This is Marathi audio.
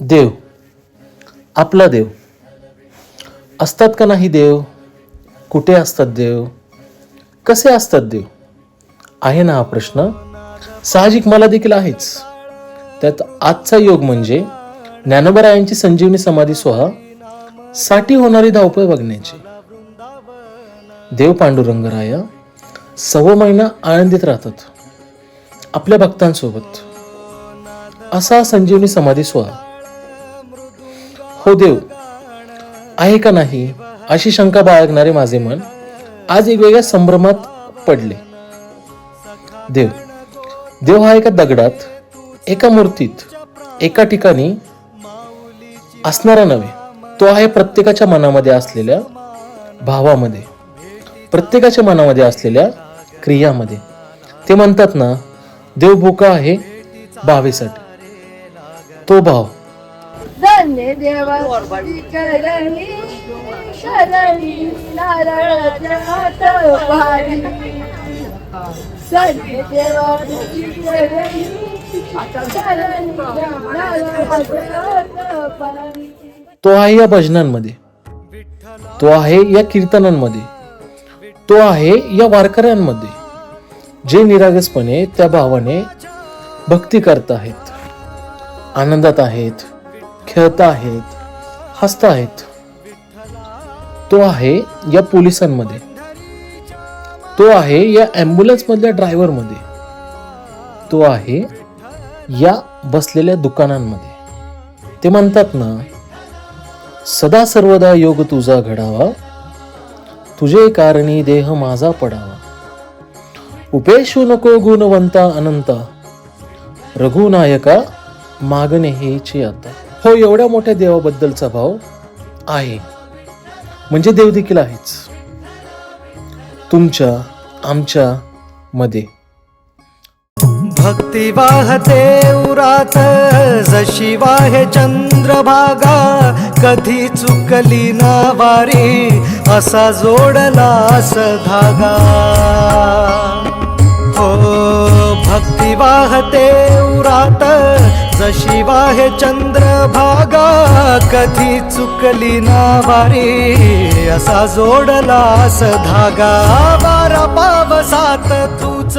देव आपला देव. असतात का नाही देव? कुठे असतात देव? कसे असतात देव? आहे ना हा प्रश्न? साहजिक मला देखील आहेच. त्यात आजचा योग म्हणजे ज्ञानोबरायांची संजीवनी समाधी सोहा साठी होणारी धावपळ बघण्याची. देव पांडुरंगराया सव्वा महिना आनंदित राहतात आपल्या भक्तांसोबत. असा संजीवनी समाधी सोहा हो देव. आहे का नाही? अशी शंका बाळगणारे माझे मन आज एक वेगळ्या संभ्रमात पडले. देव देव हा एका दगडात एका मूर्तीत एका ठिकाणी असणारा नव्हे तो आहे प्रत्येकाच्या मनामध्ये असलेल्या भावामध्ये प्रत्येकाच्या मनामध्ये असलेल्या क्रियामध्ये. ते म्हणतात ना देव भुका आहे भावेसाठी तो भाव धन्य देवाची करणी शरणी नारळाच्या भारी धन्य देवाची करणी शरणी नारळाच्या हात भारी तो आहे या भजनांमध्ये. तो आहे या कीर्तनांमध्ये. तो आहे या वारकऱ्यांमध्ये जे निरागसपणे त्या भावाने भक्ती करत आहेत आनंदात आहेत. खेळत आहेत हसत आहेत. तो आहे या पोलिसांमध्ये. तो आहे या ॲम्ब्युलन्स मधल्या ड्रायव्हरमध्ये. तो आहे या बसलेल्या दुकानांमध्ये. ते म्हणतात ना सदा सर्वदा योग तुझा घडावा तुझे कारणी देह माझा पडावा. उपेशू नको गुणवंता अनंता रघुनायका मागणे हेचे आता. हो एवढ्या मोठ्या देवाबद्दलचा भाव आहे. म्हणजे देव देखील आहेच. तुमच्या आमच्या मध्ये. भक्ती वाहते उरात जशी वाहे चंद्रभागा कधी चुकली ना वारी असा जोडलास धागा. हो भक्ती वाहते उरात जशी वाहे चंद्रभागा कधी चुकली ना वारी असा जोडलास धागा बारा पावसात तूच.